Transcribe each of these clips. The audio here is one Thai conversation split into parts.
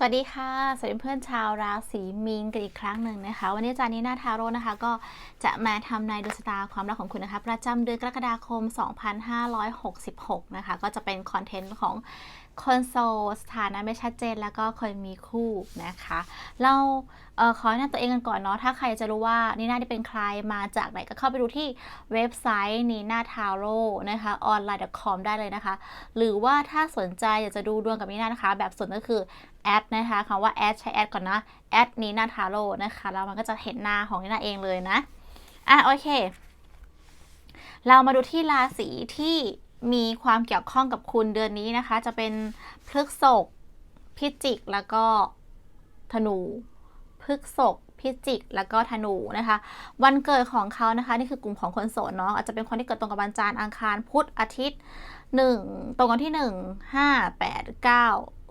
สวัสดีค่ะ สวัสดีเพื่อนชาวราศีมีนกันอีกครั้งหนึ่งนะคะ วันนี้อาจารย์นีนาทาโร่นะคะ ก็จะมาทำนายดวงชะตาความรักของคุณนะคะ ประจำเดือนกรกฎาคม 2566 นะคะ ก็จะเป็นคอนเทนต์ของ คนโสดสถานะไม่ชัดเจนแล้วก็เคยมีคู่นะคะ เราเออขอแนะนำตัวเองกันก่อนเนาะ ถ้าใครจะรู้ว่านีน่าที่เป็นใครมาจากไหนก็เข้าไปดูที่เว็บไซต์นีน่าทาโร่นะคะออนไลน์ .com ได้เลยนะคะ หรือว่าถ้าสนใจอยากจะดูดวงกับนีน่านะคะ แบบส่วนก็คือแอดนะคะคำว่าแอดใช้แอดก่อนนะแอดนีน่าทาโร่นะคะแล้วมันก็จะเห็นหน้าของนีน่าเองเลยนะ อะโอเค เรามาดูที่ราศีที่ มีความเกี่ยวข้องกับคุณเดือนนี้นะคะ จะเป็นพฤกษภพิจิกแล้วก็ธนูพฤกษภพิจิกแล้วก็ธนูนะคะ วันเกิดของเขานะคะ นี่คือกลุ่มของคนโสดเนาะอาจจะเป็นคนที่เกิดตรงกับวันจันทร์อังคารพุธอาทิตย์หนึ่งตรงกันที่หนึ่งห้าแปดเก้า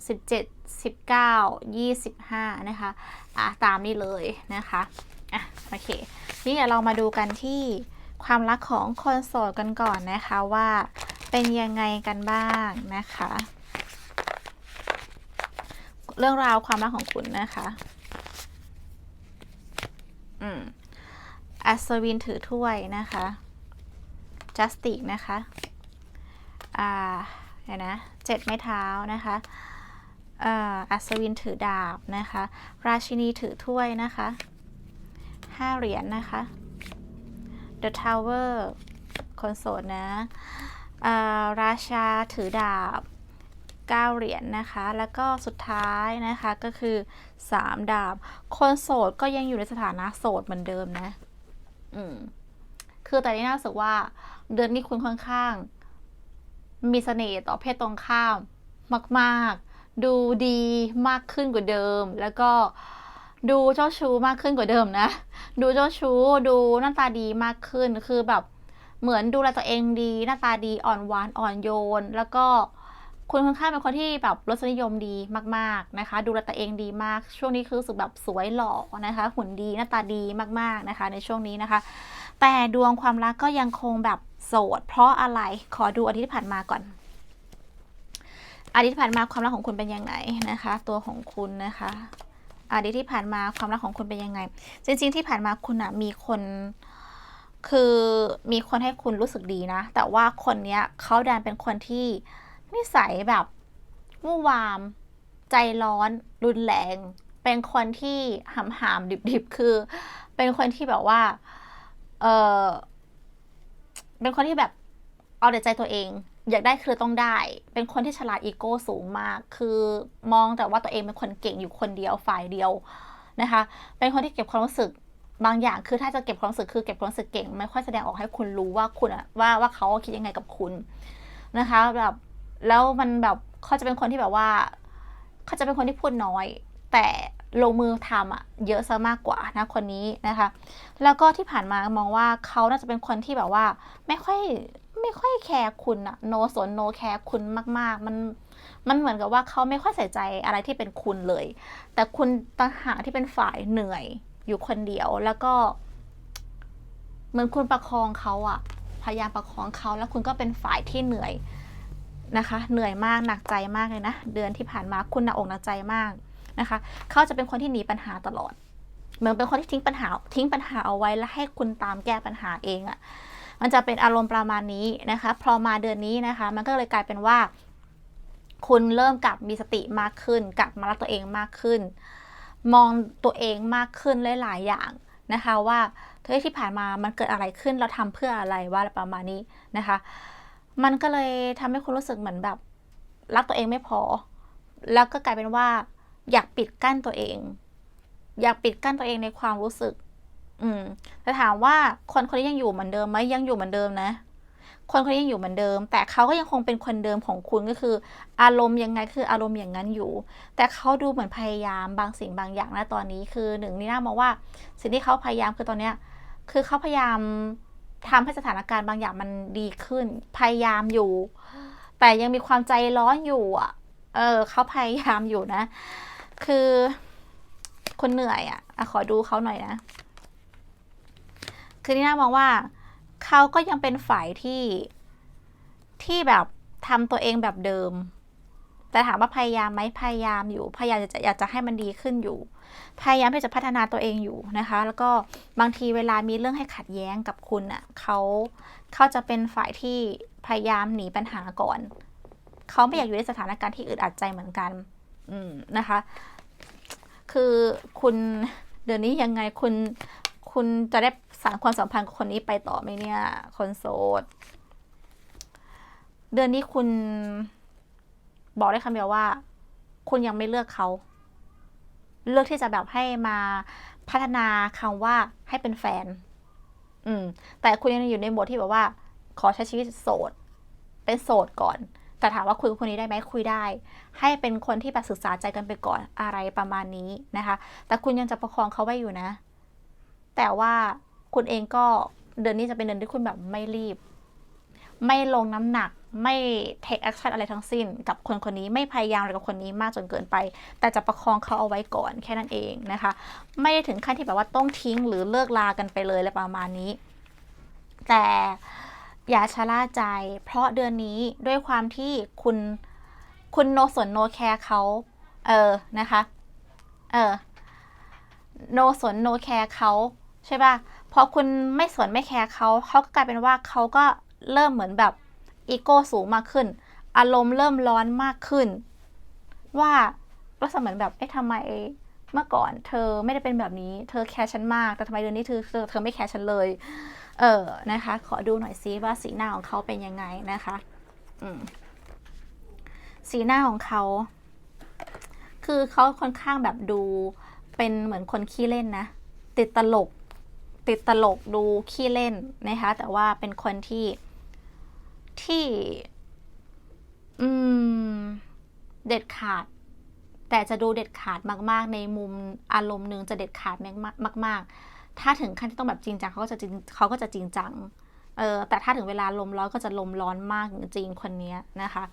สิบเจ็ดสิบเก้ายี่สิบห้านะคะอะตามนี้เลยนะคะอะโอเค นี่เดี๋ยวเรามาดูกันที่ความรักของคนโสดกันก่อนนะคะว่า เป็นยังไงกันบ้างนะคะ เรื่องราวความรักของคุณนะคะ อืมอัศวินถือถ้วยนะคะจัสติกนะคะ อ่าเดี๋ยวนะเจ็ดไม้เท้านะคะอ่าอัศวินถือดาบนะคะ ราชินีถือถ้วยนะคะห้าเหรียญนะคะ The Tower คนโสดนะ ราชาถือดาบ 9 เหรียญนนะคะ แล้วก็สุดท้ายนะคะก็คือ 3 ดาบ คนโสดก็ยังอยู่ในสถานะโสดเหมือนเดิมนะ อืม คือแต่นี่น่าสึกว่า เดือนนี้คุณค่อนข้าง มีเสน่ห์ต่อเพศตรงข้ามมาก ๆ ดูดีมากขึ้นกว่าเดิม แล้วก็ดูเจ้าชู้มากขึ้นกว่าเดิมนะ ดูเจ้าชู้ ดูหน้าตาดีมากขึ้น คือแบบ เหมือนดูแลตัวเองดี หน้าตาดีอ่อนหวานอ่อนโยน แล้วก็คุณค่อนข้างเป็นคนที่แบบรสนิยมดีมาก ๆนะคะ ดูแลตัวเองดีมาก ช่วงนี้คือรู้สึกแบบสวยหล่อนะคะ หุ่นดีหน้าตาดีมากๆนะคะ ในช่วงนี้นะคะ แต่ดวงความรักก็ยังคงแบบโสด เพราะอะไรขอดูอาทิตย์ที่ผ่านมาก่อนอาทิตย์ที่ผ่านมาความรักของคุณเป็นยังไงนะคะ ตัวของคุณนะคะอาทิตย์ที่ผ่านมาความรักของคุณเป็นยังไง จริง ๆ ที่ผ่านมาคุณอะมีคน คือมีคนให้คุณรู้สึกดีนะ แต่ว่าคนเนี้ยเขาดันเป็นคนที่นิสัยแบบวู่วาม ใจร้อน รุนแรง เป็นคนที่หำหามดิบๆ คือ เป็นคนที่แบบว่า เออเป็นคนที่แบบเอาแต่ใจตัวเอง อยากได้คือต้องได้ เป็นคนที่ฉลาดอีโก้สูงมาก คือมองแต่ว่าตัวเองเป็นคนเก่งอยู่คนเดียวฝ่ายเดียวนะคะ เป็นคนที่เก็บความรู้สึก บางอย่างคือถ้าจะเก็บความรู้สึกคือเก็บความรู้สึกเก่ง ไม่ค่อยแสดงออกให้คุณรู้ว่าคุณอะว่าว่าเขาคิดยังไงกับคุณนะคะแบบแล้วมันแบบเขาจะเป็นคนที่แบบว่าเขาจะเป็นคนที่พูดน้อย แต่ลงมือทำอะเยอะซะมากกว่านะคนนี้นะคะ แล้วก็ที่ผ่านมามองว่าเขาน่าจะเป็นคนที่แบบว่า ไม่ค่อยไม่ค่อยแคร์คุณอะโนสนโนแคร์คุณมาก ๆ มันมันเหมือนกับว่าเขาไม่ค่อยใส่ใจอะไรที่เป็นคุณเลย แต่คุณต่างหากที่เป็นฝ่ายเหนื่อย อยู่คนเดียวแล้วก็เหมือนคุณประคองเขาอะพยายามประคองเขาแล้วคุณก็เป็นฝ่ายที่เหนื่อยนะคะ เหนื่อยมากหนักใจมากเลยนะ เดือนที่ผ่านมาคุณหนักอกหนักใจมากนะคะเขาจะเป็นคนที่หนีปัญหาตลอด เหมือนเป็นคนที่ทิ้งปัญหาทิ้งปัญหาเอาไว้แล้วให้คุณตามแก้ปัญหาเองอะ่ะ มันจะเป็นอารมณ์ประมาณนี้นะคะ พอมาเดือนนี้นะคะ มันก็เลยกลายเป็นว่า คุณเริ่มกลับมีสติมากขึ้น กลับมารักตัวเองมากขึ้น มองตัวเองมากขึ้นหลายๆอย่างนะคะว่าเฮ้ยที่ผ่านมามันเกิดอะไรขึ้นเราทำเพื่ออะไรว่าประมาณนี้นะคะ มันก็เลยทำให้คุณรู้สึกเหมือนแบบรักตัวเองไม่พอ แล้วก็กลายเป็นว่า อยากปิดกั้นตัวเอง อยากปิดกั้นตัวเองในความรู้สึก อืมแต่ถามว่าคนคนนี้ยังอยู่เหมือนเดิมไหมยังอยู่เหมือนเดิมนะ คนคนนี้ยังอยู่เหมือนเดิม แต่เขาก็ยังคงเป็นคนเดิมของคุณก็คือ อารมณ์ยังไงคืออารมณ์อย่างนั้นอยู่ แต่เขาดูเหมือนพยายามบางสิ่งบางอย่างนะตอนนี้คือหนึ่งนี่น่ามองว่า สิ่งที่เขาพยายามคือตอนเนี้ยคือเขาพยายามทำให้สถานการณ์บางอย่างมันดีขึ้น พยายามอยู่ แต่ยังมีความใจร้อนอยู่อะ เออเขาพยายามอยู่นะ คือคนเหนื่อยอะอะขอดูเขาหน่อยนะ คือนี่น่ามองว่า เขาก็ยังเป็นฝ่ายที่ที่แบบทำตัวเองแบบเดิม แต่ถามว่าพยายามไหมพยายามอยู่ พยายามจะอยากจะให้มันดีขึ้นอยู่ พยายามที่จะพัฒนาตัวเองอยู่นะคะ แล้วก็บางทีเวลามีเรื่องให้ขัดแย้งกับคุณอะเขาเขาจะเป็นฝ่ายที่พยายามหนีปัญหาก่อน เขาไม่อยากอยู่ในสถานการณ์ที่อึดอัดใจเหมือนกัน อืมนะคะ คือคุณเดือนนี้ยังไงคุณคุณจะได้ สานความสัมพันธ์กับคนนี้ไปต่อไหมเนี่ย คนโสด เดือนนี้คุณบอกได้คำเดียวว่า คุณยังไม่เลือกเขา เลือกที่จะแบบให้มาพัฒนาคำว่าให้เป็นแฟน อืม แต่คุณยังอยู่ในโหมดที่แบบว่า ขอใช้ชีวิตโสด เป็นโสดก่อนแต่ถามว่าคุยกับคนนี้ได้ไหมคุยได้ ให้เป็นคนที่แบบศึกษาใจกันไปก่อนอะไรประมาณนี้นะคะ แต่คุณยังจะประคองเขาไว้อยู่นะ แต่ว่า คุณเองก็เดือนนี้จะเป็นเดือนที่คุณแบบไม่รีบ ไม่ลงน้ำหนัก ไม่ take action อะไรทั้งสิ้น กับคนคนนี้ไม่พยายามอะไรกับคนนี้มากจนเกินไป แต่จะประคองเขาเอาไว้ก่อนแค่นั้นเองนะคะ ไม่ได้ถึงขั้นที่แบบว่าต้องทิ้งหรือเลิกลากันไปเลยอะไรประมาณนี้ แต่อย่าชะล่าใจ เพราะเดือนนี้ด้วยความที่คุณคุณโนสนโนแคร์เขาเออนะคะ เออโนสนโนแคร์เขาใช่ป่ะ อคุณไม่สนไม่แคร์เขาเขาก็กลายเป็นว่าเขาก็เริ่มเหมือนแบบอีโก้สูงมากขึ้น อารมณ์เริ่มร้อนมากขึ้น ว่าลักษณะเหมือนแบบเอ๊ะทำไมเมื่อก่อน เธอไม่ได้เป็นแบบนี้ เธอแคร์ฉันมาก แต่ทำไมเดือนนี้เธอเธอเธอไม่แคร์ฉันเลย เออนะคะ ขอดูหน่อยซิว่าสีหน้าของเขาเป็นยังไงนะคะ อืมสีหน้าของเขา คือเขาค่อนข้างแบบดูเป็นเหมือนคนขี้เล่นนะ ติดตลก ติดตลกดูขี้เล่นนะคะ แต่ว่าเป็นคนที่ที่ อืม เด็ดขาด แต่จะดูเด็ดขาดมาก ๆ ในมุมอารมณ์หนึ่งจะเด็ดขาดมากมาก ๆ ถ้าถึงขั้นที่ต้องแบบจริงจังเขาก็จะจริงเขาก็จะจริงจัง เออ แต่ถ้าถึงเวลาลมร้อนก็จะลมร้อนมากจริงคนนี้นะคะ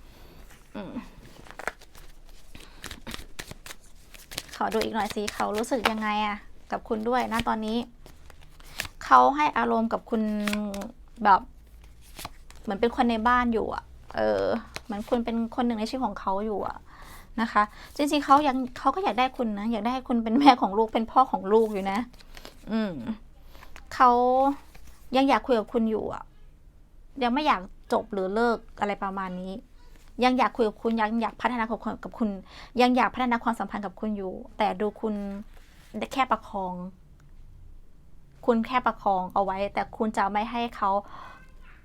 อืมขอดูอีกหน่อยสิเขารู้สึกยังไงอะกับคุณด้วยนะตอนนี้ เขาให้อารมณ์กับคุณแบบ เหมือนเป็นคนในบ้านอยู่อะเออเหมือนคุณเป็นคนหนึ่งในชีวิตของเขาอยู่อะนะคะ จริงๆเขายังเขาก็อยากได้คุณนะอยากได้คุณเป็นแม่ของลูกเป็นพ่อของลูกอยู่นะ อืมเขายังอยากคุยกับคุณอยู่อะยังไม่อยากจบหรือเลิกอะไรประมาณนี้ ยังอยากคุยกับคุณยังอยากพัฒนากับกับคุณ ยังอยากพัฒนาความสัมพันธ์กับคุณอยู่ แต่ดูคุณแค่ประคอง คุณแค่ประคองเอาไว้ แต่คุณจะไม่ให้เขา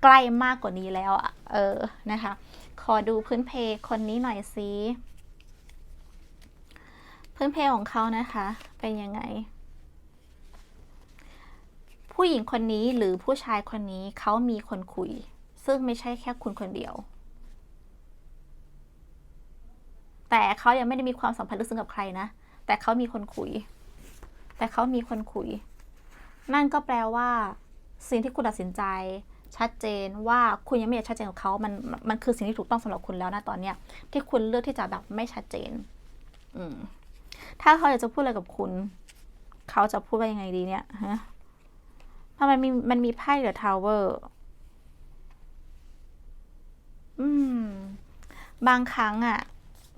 ใกล้มากกว่านี้แล้วเออนะคะ ขอดูพื้นเพคนนี้หน่อยสิพื้นเพของเขานะคะ เป็นยังไง ผู้หญิงคนนี้หรือผู้ชายคนนี้เขามีคนคุย ซึ่งไม่ใช่แค่คุณคนเดียว แต่เขายังไม่ได้มีความสัมพันธ์ลึกซึ้งกับใครนะ แต่เขามีคนคุย แต่เขามีคนคุย นั่นก็แปลว่า สิ่งที่คุณตัดสินใจชัดเจนว่าคุณยังไม่อยากชัดเจนกับเขามันมันคือสิ่งที่ถูกต้องสำหรับคุณแล้วนะตอนเนี้ยที่คุณเลือกที่จะแบบไม่ชัดเจน อืมถ้าเขาอยากจะพูดอะไรกับคุณ เขาจะพูดว่ายังไงดีเนี่ยฮะทำไมมีมันมีไพ่เดอะทาวเวอร์อืม บางครั้งอะ่ะ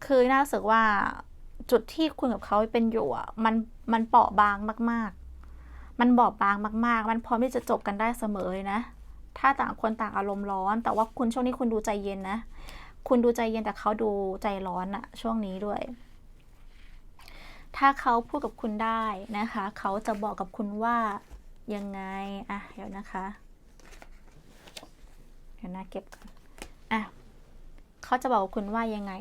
คือน่ารู้สึกว่าจุดที่คุณกับเขาเป็นอยู่อะมันมันเปราะบางมาก มันบอบบางมาก ๆ มันพร้อมที่จะจบกันได้เสมอเลยนะ ถ้าต่างคนต่างอารมณ์ร้อน แต่ว่าคุณช่วงนี้คุณดูใจเย็นนะ คุณดูใจเย็นแต่เขาดูใจร้อนอะช่วงนี้ด้วย ถ้าเขาพูดกับคุณได้นะคะ เขาจะบอกกับคุณว่ายังไง อะ เดี๋ยวนะคะ เดี๋ยวนะเก็บก่อน อะ เขาจะบอกกับคุณว่ายังไง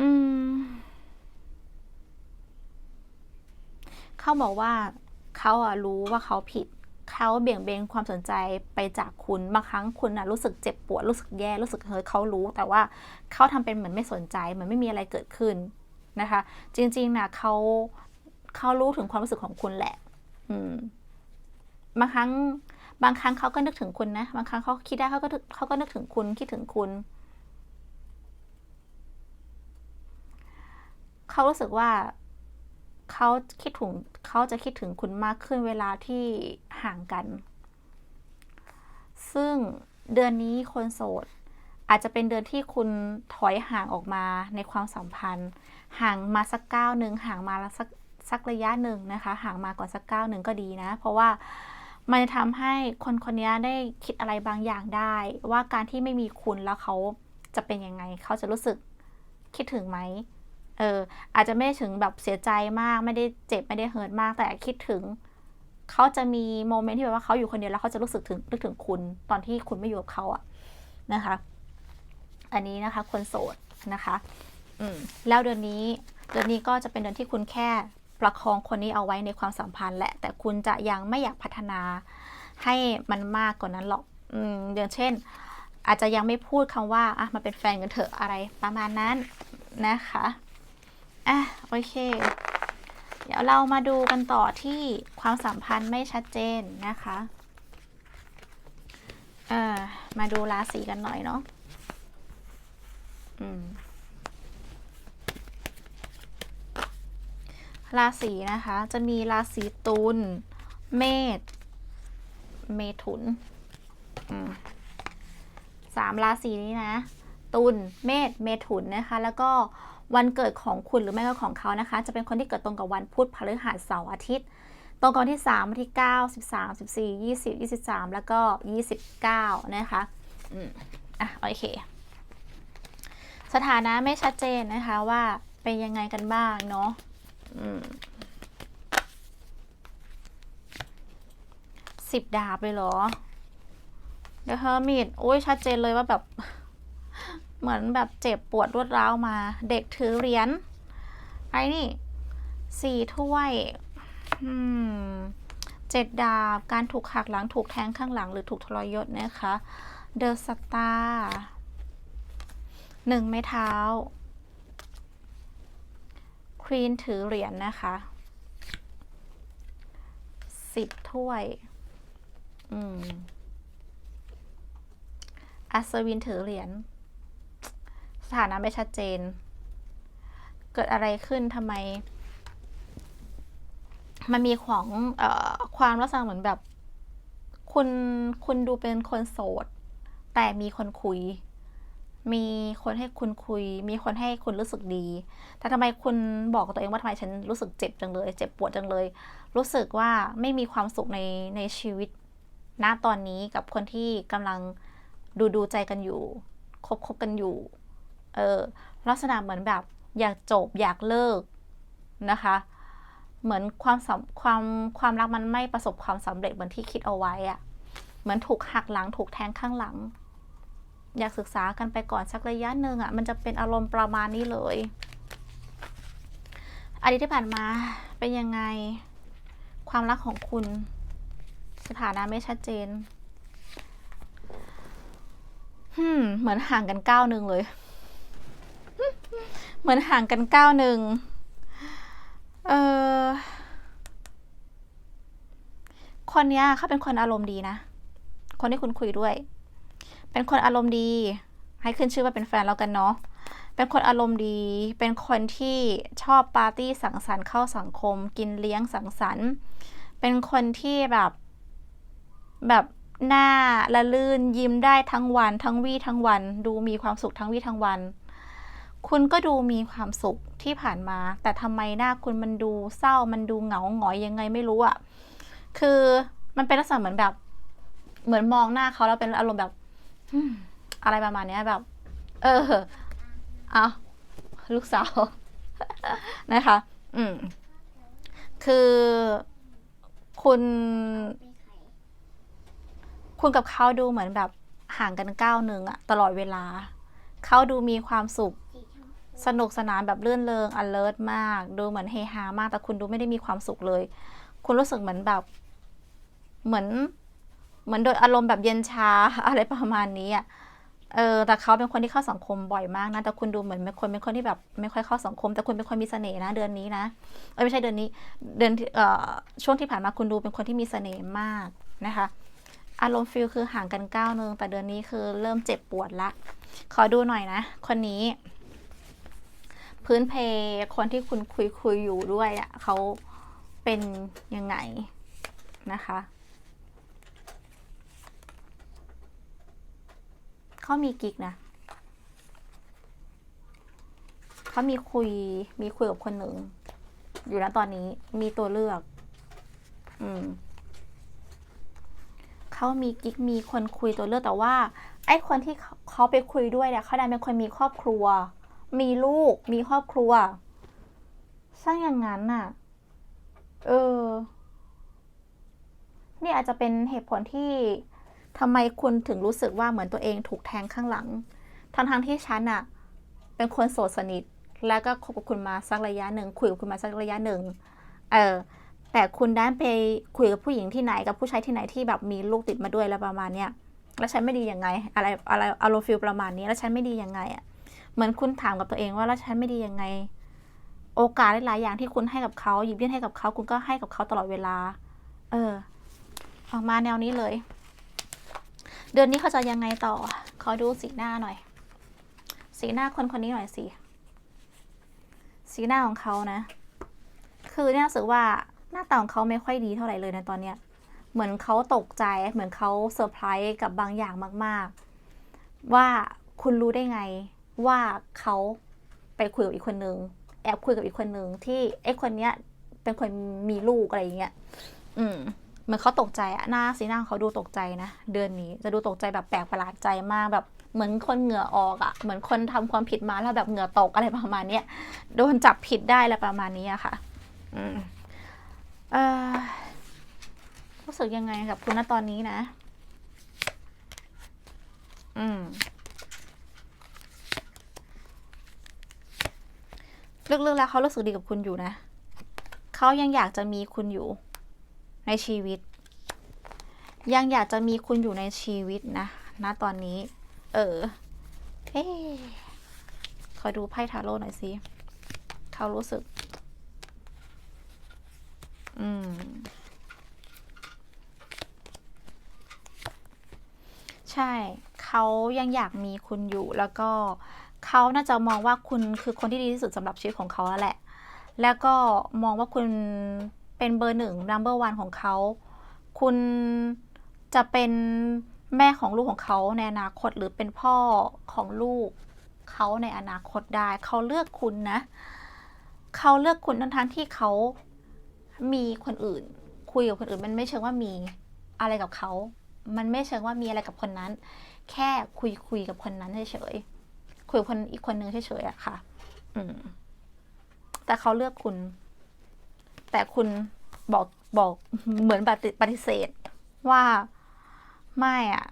อืม เขาบอกว่าเขาอะรู้ว่าเขาผิด เขาเบี่ยงเบนความสนใจไปจากคุณบางครั้งคุณอะรู้สึกเจ็บปวดรู้สึกแย่รู้สึกเฮ้ยเขารู้ แต่ว่าเขาทำเป็นเหมือนไม่สนใจเหมือนไม่มีอะไรเกิดขึ้นนะคะ จริงๆนะเขาเขารู้ถึงความรู้สึกของคุณแหละ อืมบางครั้งบางครั้งเขาก็นึกถึงคุณนะ บางครั้งเขาคิดได้เขาก็เขาก็นึกถึงคุณคิดถึงคุณเขารู้สึกว่า เขาคิดถึงเขาจะคิดถึงคุณมากขึ้นเวลาที่ห่างกัน ซึ่งเดือนนี้คนโสด อาจจะเป็นเดือนที่คุณถอยห่างออกมาในความสัมพันธ์ ห่างมาสักก้าวหนึ่งห่างมาสักสักระยะหนึ่งนะคะ ห่างมาก่อนสักก้าวหนึ่งก็ดีนะ เพราะว่ามันจะทำให้คนคนนี้ได้คิดอะไรบางอย่างได้ ว่าการที่ไม่มีคุณแล้วเขาจะเป็นยังไง เขาจะรู้สึกคิดถึงไหม เอออาจจะไม่ถึงแบบเสียใจมากไม่ได้เจ็บไม่ได้เฮิร์ตมาก แต่คิดถึงเขาจะมีโมเมนต์ที่แบบว่าเขาอยู่คนเดียวแล้วเขาจะรู้สึกถึงนึกถึงคุณตอนที่คุณไม่อยู่กับเขาอะนะคะ อันนี้นะคะ คนโสดนะคะอืมแล้วเดือนนี้เดือนนี้ก็จะเป็นเดือนที่คุณแค่ประคองคนนี้เอาไว้ในความสัมพันธ์แหละ แต่คุณจะยังไม่อยากพัฒนาให้มันมากกว่านั้นหรอกอืมอย่างเช่น อาจจะยังไม่พูดคำว่าอะมาเป็นแฟนกันเถอะอะไรประมาณนั้นนะคะ อะโอเค เดี๋ยวเรามาดูกันต่อที่ความสัมพันธ์ไม่ชัดเจนนะคะเอ่อมาดูราศีกันหน่อยเนาะอืมราศีนะคะ จะมีราศีตุลเมษเมถุนสามราศีนี้นะ ตุลเมษเมถุนนะคะ แล้วก็ วันเกิดของคุณหรือไม่ก็ของเขานะคะ จะเป็นคนที่เกิดตรงกับวันพุธพฤหัสเสาร์อาทิตย์ ตรงกับวันที่ 3 วันที่ 9 13 14 20 23 แล้วก็ 29 นะคะอืมอะโอเค สถานะไม่ชัดเจนนะคะว่าเป็นยังไงกันบ้างเนาะอืมสิบดาบเลยเหรอเดอะเฮอร์มิตโอ้ยชัดเจนเลยว่าแบบ เหมือนแบบเจ็บปวดรวดร้าวมา เด็กถือเหรียญไอ้นี่สี่ถ้วยเจ็ดดาบ การถูกหักหลังถูกแทงข้างหลังหรือถูกทรยศนะคะเดอะสตาร์หนึ่งไม้เท้าควีนถือเหรียญนะคะสิบถ้วย อืมอัศวินถือเหรียญ สถานะไม่ชัดเจน เกิดอะไรขึ้นทำไม มันมีของออความลักษณะเหมือนแบบ คุณคุณดูเป็นคนโสด แต่มีคนคุย มีคนให้คุณคุย มีคนให้คุณรู้สึกดี แต่ทำไมคุณบอกกับตัวเองว่าทำไมฉันรู้สึกเจ็บจังเลย เจ็บปวดจังเลย รู้สึกว่าไม่มีความสุขในในชีวิตณตอนนี้กับคนที่กำลังดูดูใจกันอยู่ คบคบกันอยู่ เออลักษณะเหมือนแบบอยากจบอยากเลิกนะคะ เหมือนความความความรักมันไม่ประสบความสำเร็จเหมือนที่คิดเอาไว้อะเหมือนถูกหักหลังถูกแทงข้างหลัง อยากศึกษากันไปก่อนสักระยะหนึ่งอะมันจะเป็นอารมณ์ประมาณนี้เลยอดีตที่ผ่านมาเป็นยังไงความรักของคุณ สถานะไม่ชัดเจนฮึมเหมือนห่างกันก้าวหนึ่งเลย มือนห่างกันก้าวหนึ่งเออคนเนี้ยเขาเป็นคนอารมณ์ดีนะ คนที่คุณคุยด้วย เป็นคนอารมณ์ดี ให้ขึ้นชื่อว่าเป็นแฟนแล้วกันเนาะ เป็นคนอารมณ์ดี เป็นคนที่ชอบปาร์ตี้สังสรรค์เข้าสังคม กินเลี้ยงสังสรรค์ เป็นคนที่แบบแบบหน้าละลื่นยิ้มได้ทั้งวัน ทั้งวี่ทั้งวัน ดูมีความสุขทั้งวี่ทั้งวัน คุณก็ดูมีความสุขที่ผ่านมา แต่ทำไมหน้าคุณมันดูเศร้ามันดูเหงาหงอยยังไงไม่รู้อะคือมันเป็นลักษณะเหมือนแบบ เหมือนมองหน้าเขาแล้วเป็นอารมณ์แบบอะไรประมาณนี้แบบ เออเอาลูกสาว นะคะ อืม คือคุณ คุณกับเขาดูเหมือนแบบห่างกันก้าวหนึ่งอะตลอดเวลา เขาดูมีความสุข สนุกสนานแบบเลื่อนเริง alert มาก ดูเหมือนเฮฮามาก แต่คุณดูไม่ได้มีความสุขเลย คุณรู้สึกเหมือนแบบ เหมือน เหมือนโดยอารมณ์แบบเย็นชาอะไรประมาณนี้อะ เออ แต่เขาเป็นคนที่เข้าสังคมบ่อยมากนะ แต่คุณดูเหมือนเป็นคนเป็นคนที่แบบ ไม่ค่อยเข้าสังคม แต่คุณเป็นคนมีเสน่ห์นะ เดือนนี้นะ เออไม่ใช่เดือนนี้ เดือนเอ่อช่วงที่ผ่านมาคุณดูเป็นคนที่มีเสน่ห์มากนะคะ อารมณ์ฟิลคือห่างกันก้าวหนึ่งแต่เดือนนี้คือเริ่มเจ็บปวดละ ขอดูหน่อยนะ คนนี้ พื้นเพคนที่คุณคุยคุยอยู่ด้วยอะ่ะเขาเป็นยังไงนะคะเขามีกิ๊กนะเขามีคุยมีคุยกับคนหนึ่ง อยู่นะตอนนี้มีตัวเลือก อืมเขามีกิ๊กมีคนคุยตัวเลือกแต่ว่า ไอ้คนที่เขาเขาไปคุยด้วยเนี่ยเขาดันเป็นคนมีครอบครัว มีลูก มีครอบครัวสร้างอย่างนั้นน่ะ เออ นี่อาจจะเป็นเหตุผลที่ทำไมคุณถึงรู้สึกว่าเหมือนตัวเองถูกแทงข้างหลัง ทั้งทงๆที่ฉันอะเป็นคนโสดสนิท แล้วก็คบกับคุณมาสักระยะหนึ่งคุยกับคุณมาสักระยะหนึ่ง เออ แต่คุณด้านไปคุยกับผู้หญิงที่ไหนกับผู้ชายที่ไหนที่แบบมีลูกติดมาด้วยแล้วประมาณเนี้ย แล้วฉันไม่ดียังไง อะไรอะไรอารมณ์ฟิลประมาณนี้ แล้วฉันไม่ดียังไงอะ เหมือนคุณถามกับตัวเองว่าแล้วฉันไม่ดียังไง โอกาสหลายๆอย่างที่คุณให้กับเขาหยิบยื่นให้กับเขาคุณก็ให้กับเขาตลอดเวลา เออ ออกมาแนวนี้เลย เดือนนี้เขาจะยังไงต่อ ขอดูสีหน้าหน่อย สีหน้าคนคนนี้หน่อยสิสีหน้าของเขานะ คือเนี่ยรู้สึกว่าหน้าตาของเขาไม่ค่อยดีเท่าไหร่เลยในะตอนเนี้ย เหมือนเขาตกใจ เหมือนเขาเซอร์ไพรส์กับบางอย่างมาก ๆ ว่าคุณรู้ได้ไง ว่าเขาไปคุยกับอีกคนนึงแอบคุยกับอีกคนนึงที่ไอ้คนเนี้ย เป็นคนมีลูกอะไรอย่างเงี้ยอืมเหมือนเขาตกใจอะหน้าสีหน้าเขาดูตกใจนะเดือนนี้จะดูตกใจแบบแปลกประหลาดใจมากแบบเหมือนคนเหงื่อออกอะเหมือนคนทำความผิดมาแล้วแบบเหงื่อตกอะไรประมาณเนี้ยโดนจับผิดได้อะไรประมาณนี้อะค่ะ อืมเออรู้สึกยังไงกับคุณณตอนนี้นะ อืม ลึกๆแล้วเขารู้สึกดีกับคุณอยู่นะ เขายังอยากจะมีคุณอยู่ในชีวิต ยังอยากจะมีคุณอยู่ในชีวิตนะณตอนนี้ เออเฮ้ขอดูไพ่ทาโร่หน่อยสิเขารู้สึก อืม ใช่ เขายังอยากมีคุณอยู่แล้วก็เเขาน่าจะมองว่าคุณคือคนที่ดีที่สุดสำหรับชีวิตของเขาแล้วแหละ แล้วก็มองว่าคุณเป็นเบอร์หนึ่ง number one ของเขา คุณจะเป็นแม่ของลูกของเขาในอนาคตหรือเป็นพ่อของลูกเขาในอนาคตได้ เขาเลือกคุณนะ เขาเลือกคุณทั้งทั้งที่เขามีคนอื่น คุยกับคนอื่น มันไม่เชิงว่ามีอะไรกับเขา มันไม่เชิงว่ามีอะไรกับคนนั้น แค่คุยคุยกับคนนั้นเฉยๆ คุยกับคนอีกคนนึงเฉยๆอะค่ะ อืม แต่เขาเลือกคุณ แต่คุณบอกบอกเหมือนปฏิปฏิเสธว่าไม่อะ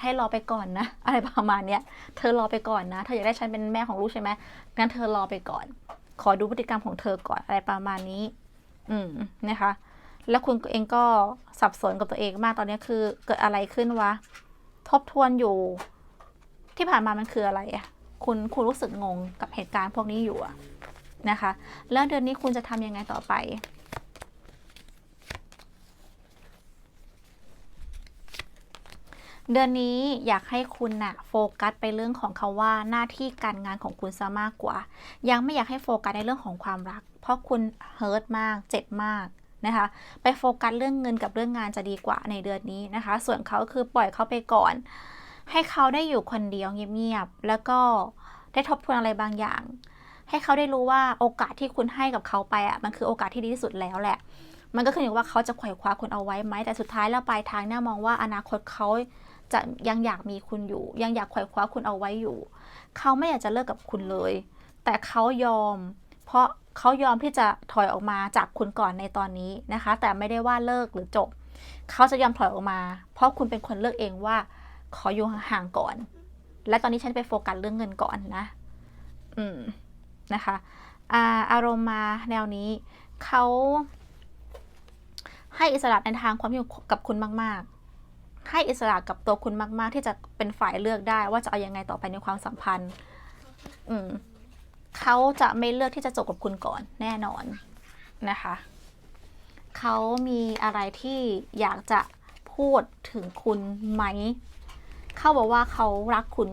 ให้รอไปก่อนนะ อะไรประมาณเนี้ย เธอรอไปก่อนนะ เธออยากได้ฉันเป็นแม่ของลูกใช่ไหมงั้นเธอรอไปก่อน ขอดูพฤติกรรมของเธอก่อนอะไรประมาณนี้ อืมนะคะ แล้วคุณเองก็สับสนกับตัวเองมากตอนนี้คือ เกิดอะไรขึ้นวะ ทบทวนอยู่ ที่ผ่านมามันคืออะไรอะคุณคุณรู้สึกงงกับเหตุการณ์พวกนี้อยู่อะนะคะ แล้วเดือนนี้คุณจะทำยังไงต่อไปเดือนนี้อยากให้คุณนะ่ะโฟกัสไปเรื่องของคาว่าหน้าที่การงานของคุณซะมากกว่า ยังไม่อยากให้โฟกัสในเรื่องของความรัก เพราะคุณเฮิร์ตมากเจ็บมากนะคะ ไปโฟกัสเรื่องเงินกับเรื่องงานจะดีกว่าในเดือนนี้นะคะ ส่วนเขาคือปล่อยเขาไปก่อน ให้เขาได้อยู่คนเดียวเงียบๆแล้วก็ได้ทบทวนอะไรบางอย่าง ให้เขาได้รู้ว่าโอกาสที่คุณให้กับเขาไปอะมันคือโอกาสที่ดีที่สุดแล้วแหละ มันก็ขึ้นอยู่ว่าเขาจะขว่คว้าคุณเอาไว้ไหมแต่สุดท้ายแล้วปลายทางเนี่ยมองว่าอนาคตเขาจะยังอยากมีคุณอยู่ ยังอยากขว่คว้าคุณเอาไว้อยู่ เขาไม่อยากจะเลิกกับคุณเลย แต่เขายอม เพราะเขายอมที่จะถอยออกมาจากคุณก่อนในตอนนี้นะคะ แต่ไม่ได้ว่าเลิกหรือจบ เขาจะยอมถอยออกมา เพราะคุณเป็นคนเลือกเองว่า ขออยู่ห่างๆก่อน และตอนนี้ฉันไปโฟกัสเรื่องเงินก่อนนะ อืมนะคะอาอารมณ์มาแนวนี้เขาให้อิสระในทางความอยู่กับคุณมาก ๆ ให้อิสระกับตัวคุณมาก ๆ ที่จะเป็นฝ่ายเลือกได้ว่าจะเอายังไงต่อไปในความสัมพันธ์ อืมเขาจะไม่เลือกที่จะจบกับคุณก่อนแน่นอนนะคะ เขามีอะไรที่อยากจะพูดถึงคุณไหม เขาบอกว่าเขารักคุณ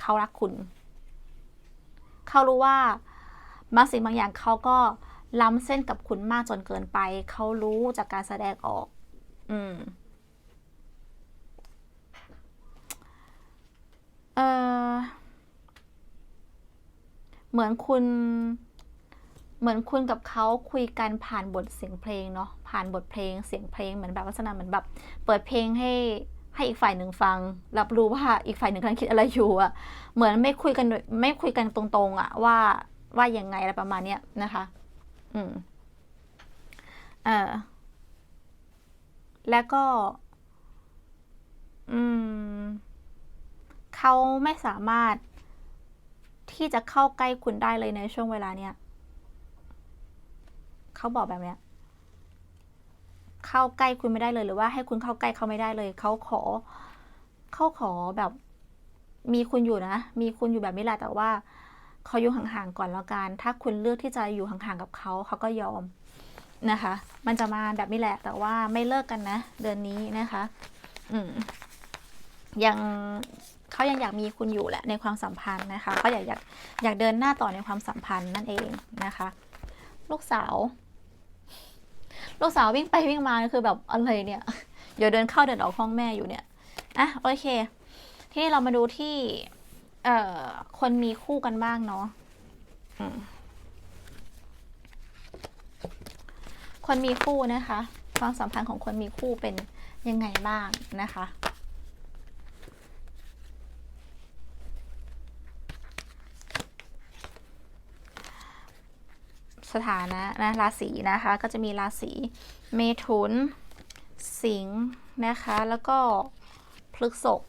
เขารักคุณ เขารู้ว่าบางสิ่งบางอย่างเขาก็ล้ำเส้นกับคุณมากจนเกินไป เขารู้จากการแสดงออก อืม เออเหมือนคุณ เหมือนคุณกับเขาคุยกันผ่านบทเสียงเพลงเนาะ ผ่านบทเพลงเสียงเพลงเหมือนแบบลักษณะเหมือนแบบ เปิดเพลงให้ให้อีกฝ่ายหนึ่งฟัง รับรู้ว่าอีกฝ่ายหนึ่งกำลังคิดอะไรอยู่อะเหมือนไม่คุยกันไม่คุยกันตรงๆอะว่าว่ายังไงอะไรประมาณเนี้ยนะคะ อืมเออแล้วก็ อืมเขาไม่สามารถที่จะเข้าใกล้คุณได้เลยในช่วงเวลาเนี้ยเขาบอกแบบเนี้ย เข้าใกล้คุณไม่ได้เลยหรือว่าให้คุณเข้าใกล้เขาไม่ได้เลย เขาขอเขาขอแบบ มีคุณอยู่นะ มีคุณอยู่แบบนี้แหละแต่ว่าเขาอยู่ห่างๆก่อนแล้วกัน ถ้าคุณเลือกที่จะอยู่ห่างๆกับเขาเขาก็ยอมนะคะ มันจะมาแบบนี้แหละ แต่ว่าไม่เลิกกันนะ เดือนนี้นะคะ อืมยังเขายังอยากมีคุณอยู่แหละในความสัมพันธ์นะคะก็อยากอยากอยากเดินหน้าต่อในความสัมพันธ์นั่นเองนะคะ ลูกสาว ลูกสาววิ่งไปวิ่งมาคือแบบอะไรเนี่ยเดี๋ยวเดินเข้าเดินออกห้องแม่อยู่เนี่ยอะโอเค ทีนี้เรามาดูที่ เอ่อคนมีคู่กันบ้างเนาะคนมีคู่นะคะ ความสัมพันธ์ของคนมีคู่เป็นยังไงบ้างนะคะ สถานะนะราศีนะคะ ก็จะมีราศีเมถุน สิงห์นะคะ แล้วก็พฤกษภ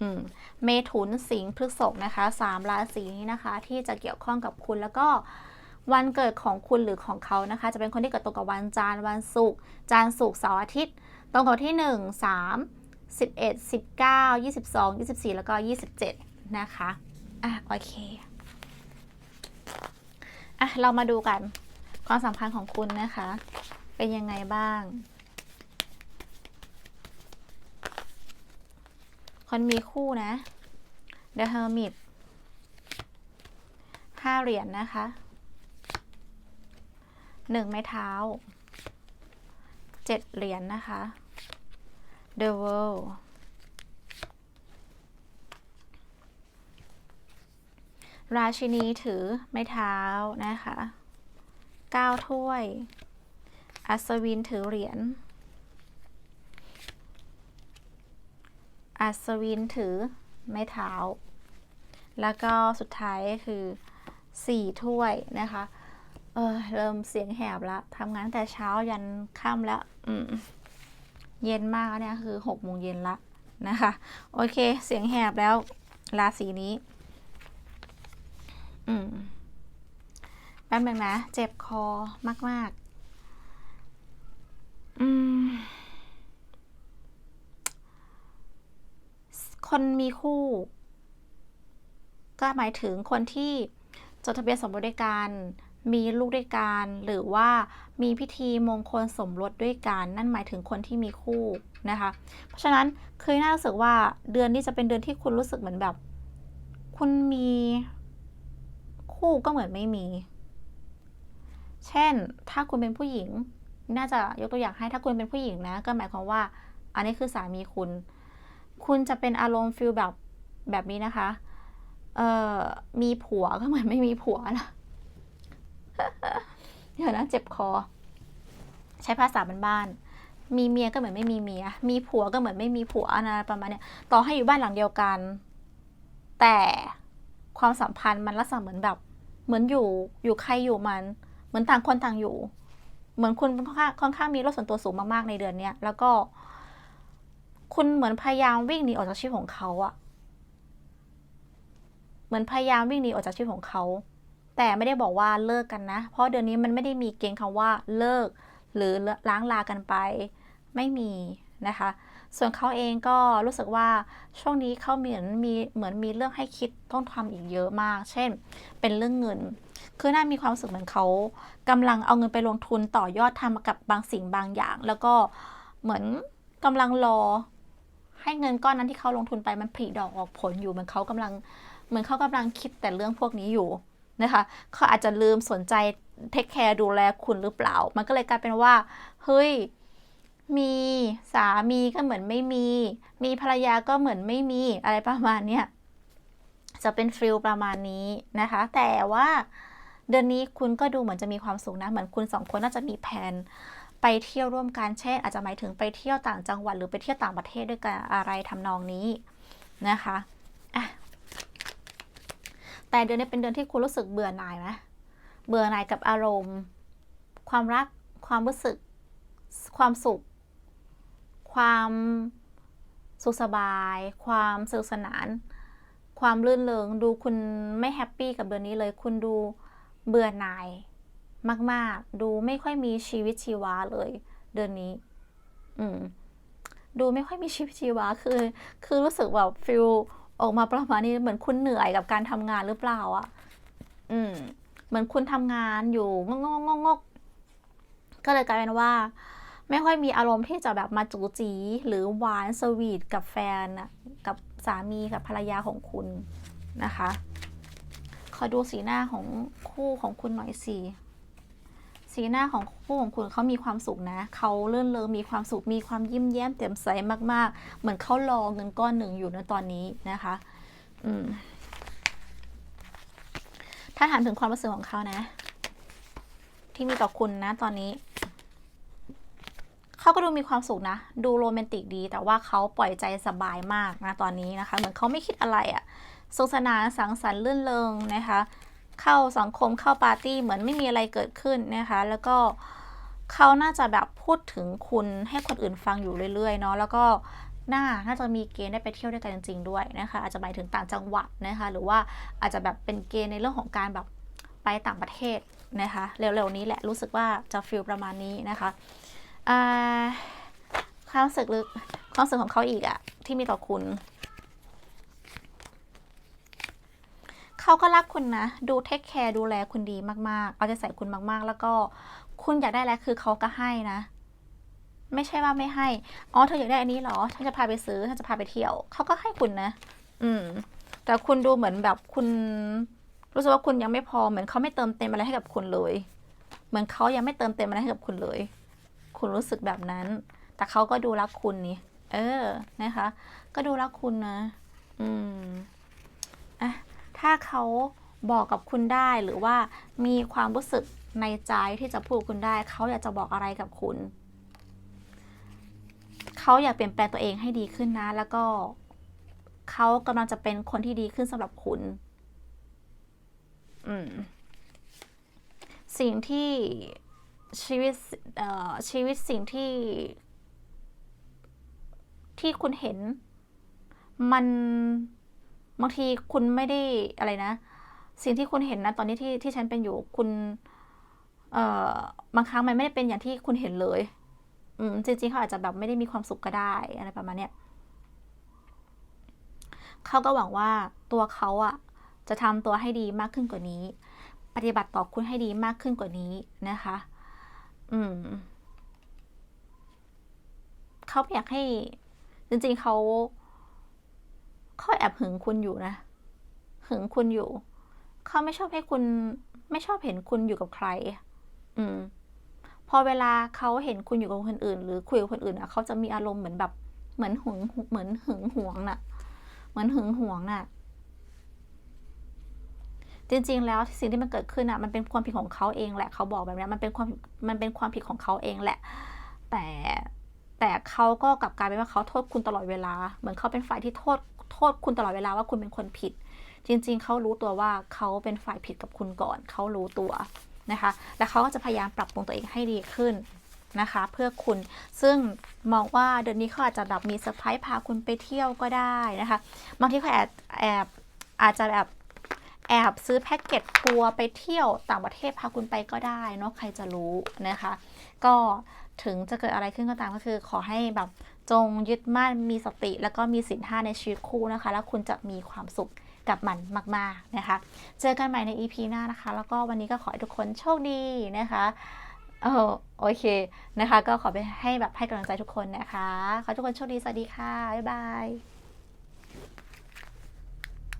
อืมเมถุนสิงห์พฤษภนะคะสามราศีนี้นะคะ ที่จะเกี่ยวข้องกับคุณแล้วก็วันเกิดของคุณหรือของเขานะคะ จะเป็นคนที่เกิดตรงกับวันจันทร์วันศุกร์จันทร์ศุกร์เสาร์อาทิตย์ ตรงกับที่ 1 3 11 19 22 24 แล้วก็ 27 นะคะอะโอเค อะเรามาดูกัน ความสัมพันธ์ของคุณนะคะ เป็นยังไงบ้าง คนมีคู่นะ The Hermit ห้าเหรียญนนะคะหนึ่งไม้เท้าเจ็ดเหรียญนนะคะ The World ราชินีถือไม้เท้านะคะเก้าถ้วย อัศวินถือเหรียญ อัศวินถือไม้เท้า แล้วก็สุดท้ายคือสี่ถ้วยนะคะ เออเริ่มเสียงแหบแล้วทำงานตั้งแต่เช้ายันค่ำแล้ว อืม เย็นมากเนี่ยคือหกโมงเย็นละนะคะ โอเค เสียงแหบแล้วราศีนี้ อืมแป๊บนึงนะ เจ็บคอมาก ๆ อืม คนมีคู่ ก็หมายถึงคนที่จดทะเบียนสมรสด้วยกัน มีลูกด้วยกัน หรือว่ามีพิธีมงคลสมรสด้วยกัน นั่นหมายถึงคนที่มีคู่นะคะ เพราะฉะนั้นเคยน่ารู้สึกว่าเดือนนี้จะเป็นเดือนที่คุณรู้สึกเหมือนแบบ คุณมี คู่ก็เหมือนไม่มี เช่น ถ้าคุณเป็นผู้หญิง น่าจะยกตัวอย่างให้ถ้าคุณเป็นผู้หญิงนะ ก็หมายความว่า อันนี้คือสามีคุณ คุณจะเป็นอารมณ์ฟิลแบบแบบนี้นะคะ เอ่อ มีผัวก็เหมือนไม่มีผัวนะเดี๋ยวนะเจ็บคอ ใช้ภาษาบ้านๆมีเมียก็เหมือนไม่มีเมีย มีผัวก็เหมือนไม่มีผัวนะประมาณเนี้ย ต่อให้อยู่บ้านหลังเดียวกัน แต่ความสัมพันธ์มันลักษณะเหมือนแบบ เหมือนอยู่อยู่ใครอยู่มัน เหมือนต่างคนต่างอยู่ เหมือนคุณค่อนข้างค่อนข้างมีโลกส่วนตัวสูงมากๆในเดือนเนี้ยแล้วก็ คุณเหมือนพยายามวิ่งหนีออกจากชีวิตของเขาอะเหมือนพยายามวิ่งหนีออกจากชีวิตของเขา แต่ไม่ได้บอกว่าเลิกกันนะ เพราะเดือนนี้มันไม่ได้มีเกณฑ์คำว่าเลิก หรือล้างลากันไป ไม่มีนะคะ ส่วนเขาเองก็รู้สึกว่าช่วงนี้เขาเหมือนมีเหมือนมีเรื่องให้คิดต้องทำอีกเยอะมาก เช่น เป็นเรื่องเงิน คือน่ามีความรู้สึกเหมือนเขากำลังเอาเงินไปลงทุนต่อยอดทำกับบางสิ่งบางอย่าง แล้วก็เหมือนกำลังรอ ให้เงินก้อนนั้นที่เขาลงทุนไปมันผลิดอกออกผลอยู่เหมือนเขากำลังเหมือนเขากำลังคิดแต่เรื่องพวกนี้อยู่นะคะเขาอาจจะลืมสนใจเทคแคร์ดูแลคุณหรือเปล่า มันก็เลยกลายเป็นว่า เฮ้ย มีสามีก็เหมือนไม่มี มีภรรยาก็เหมือนไม่มีอะไรประมาณเนี้ยจะเป็นฟิลประมาณนี้นะคะ แต่ว่าเดือนนี้คุณก็ดูเหมือนจะมีความสุขนะ เหมือนคุณสองคนน่าจะมีแผนไปเที่ยวร่วมกันเช่นอาจจะหมายถึงไปเที่ยวต่างจังหวัดหรือไปเที่ยวต่างประเทศด้วยกันอะไรทำนองนี้นะคะะแต่เดือนนี้เป็นเดือนที่คุณรู้สึกเบื่อหน่ายนะเบื่อหน่ายกับอารมณ์ ความรักความรู้สึกความสุข ความสุขสบาย ความสนุกสนาน ความลื่นเริงดูคุณไม่แฮปปี้กับเดือนนี้เลย คุณดูเบื่อหน่าย มากๆ ดูไม่ค่อยมีชีวิตชีวาเลย เดือนนี้ อืมดูไม่ค่อยมีชีวิตชีวาคือ คือรู้สึกแบบฟิลออกมาประมาณนี้เหมือนคุณเหนื่อยกับการทำงานหรือเปล่าอะ อืม เหมือนคุณทำงานอยู่งกงกงกก็เลยกลายเป็นว่า ไม่ค่อยมีอารมณ์ที่จะแบบมาจูจี หรือหวานสวีทกับแฟนนะกับสามีกับภรรยาของคุณนะคะ ขอดูสีหน้าของคู่ของคุณหน่อยสิสีหน้าของคู่ของคุณเขามีความสุขนะ เขาเลื่อนเลอมีความสุข มีความยิ้มแย้มแจ่มใสมาก ๆ เหมือนเขารอเงินก้อนหนึ่งอยู่ในตอนนี้นะคะ อืม ถ้าถามถึงความรู้สึกของเขานะ ที่มีต่อคุณนะตอนนี้ เขาก็ดูมีความสุขนะ ดูโรแมนติกดี แต่ว่าเขาปล่อยใจสบายมากนะตอนนี้นะคะ เหมือนเขาไม่คิดอะไรอะ่ะสุขสนานสังสรรค์ลื่นเริงนะคะ เข้าสังคมเข้าปาร์ตี้เหมือนไม่มีอะไรเกิดขึ้นนะคะ แล้วก็เขาน่าจะแบบพูดถึงคุณให้คนอื่นฟังอยู่เรื่อยๆเนาะแล้วก็น่าน่าจะมีเกณฑ์ได้ไปเที่ยวด้วยกันจริง ๆ ด้วยนะคะ อาจจะหมายถึงต่างจังหวัดนะคะ หรือว่าอาจจะแบบเป็นเกณฑ์ในเรื่องของการแบบไปต่างประเทศนะคะ เร็วๆนี้แหละรู้สึกว่าจะฟีลประมาณนี้นะคะ ความรู้สึกลึกความรู้สึกของเขาอีกอะที่มีต่อคุณ เขาก็รักคุณนะ ดูเทคแคร์ดูแลคุณดีมาก ๆ เอาใจใส่คุณมากๆ แล้วก็คุณอยากได้อะไรคือเขาก็ให้นะ ไม่ใช่ว่าไม่ให้ อ๋อเธออยากได้อันนี้เหรอฉันจะพาไปซื้อฉันจะพาไปเที่ยว เขาก็ให้คุณนะ อืม แต่คุณดูเหมือนแบบคุณรู้สึกว่าคุณยังไม่พอเหมือนเขาไม่เติมเต็มอะไรให้กับคุณเลย เหมือนเขายังไม่เติมเต็มอะไรให้กับคุณเลย คุณรู้สึกแบบนั้น แต่เขาก็ดูรักคุณนี่ เออ นะคะ ก็ดูรักคุณนะ อืมอะถ้าเขาบอกกับคุณได้หรือว่ามีความรู้สึกในใจที่จะพูดคุณได้ เขาอยากจะบอกอะไรกับคุณ เขาอยากเปลี่ยนแปลงตัวเองให้ดีขึ้นนะ แล้วก็เขากำลังจะเป็นคนที่ดีขึ้นสำหรับคุณ อืม สิ่งที่ ชีวิตชีวิตสิ่งที่ ที่คุณเห็น มันบางทีคุณไม่ได้อะไรนะ สิ่งที่คุณเห็นนะ ตอนนี้ที่ที่ฉันเป็นอยู่คุณ เอ่อบางครั้งมันไม่ได้เป็นอย่างที่คุณเห็นเลย อืมจริงๆเขาอาจจะแบบไม่ได้มีความสุขก็ได้อะไรประมาณเนี้ยเขาก็หวังว่าตัวเขาอะจะทำตัวให้ดีมากขึ้นกว่านี้ ปฏิบัติต่อคุณให้ดีมากขึ้นกว่านี้นะคะ อืม เขาอยากให้ จริง ๆเขาเขาแอบหึงคุณอยู่นะ หึงคุณอยู่ เขาไม่ชอบให้คุณ ไม่ชอบเห็นคุณอยู่กับใคร อืม พอเวลาเขาเห็นคุณอยู่กับคนอื่น หรือคุยกับคนอื่นอะเขาจะมีอารมณ์เหมือนแบบ เหมือนหึงเหมือนหึงหวงน่ะ เหมือนหึงหวงน่ะ จริงๆ แล้วสิ่งที่มันเกิดขึ้นอะมันเป็นความผิดของเขาเองแหละเขาบอกแบบนี้มันเป็นความมันเป็นความผิดของเขาเองแหละ แต่แต่เขาก็กลับกลายเป็นว่าเขาโทษคุณตลอดเวลา เหมือนเขาเป็นฝ่ายที่โทษโทษคุณตลอดเวลาว่าคุณเป็นคนผิด จริง ๆ เขารู้ตัวว่าเขาเป็นฝ่ายผิดกับคุณก่อน เขารู้ตัวนะคะ แล้วเขาก็จะพยายามปรับปรุงตัวเองให้ดีขึ้นนะคะ เพื่อคุณซึ่งมองว่าเดือนนี้เขาอาจจะแบบมีเซอร์ไพรส์พาคุณไปเที่ยวก็ได้นะคะบางทีเขาแอบแอบอาจจะแบบ แอบซื้อแพ็กเกจทัวร์ไปเที่ยวต่างประเทศพาคุณไปก็ได้เนาะใครจะรู้นะคะ ก็ถึงจะเกิดอะไรขึ้นก็ตามก็คือขอให้แบบจงยึดมั่นมีสติ แล้วก็มีสินห้าในชีวิตคู่นะคะ แล้วคุณจะมีความสุขกับมันมาก ๆ นะคะ เจอกันใหม่ใน EP หน้านะคะ แล้วก็วันนี้ก็ขอให้ทุกคนโชคดีนะคะเออโอเคนะคะ ก็ขอไปให้แบบให้กำลังใจทุกคนนะคะ ขอทุกคนโชคดี สวัสดีค่ะ บ๊ายบาย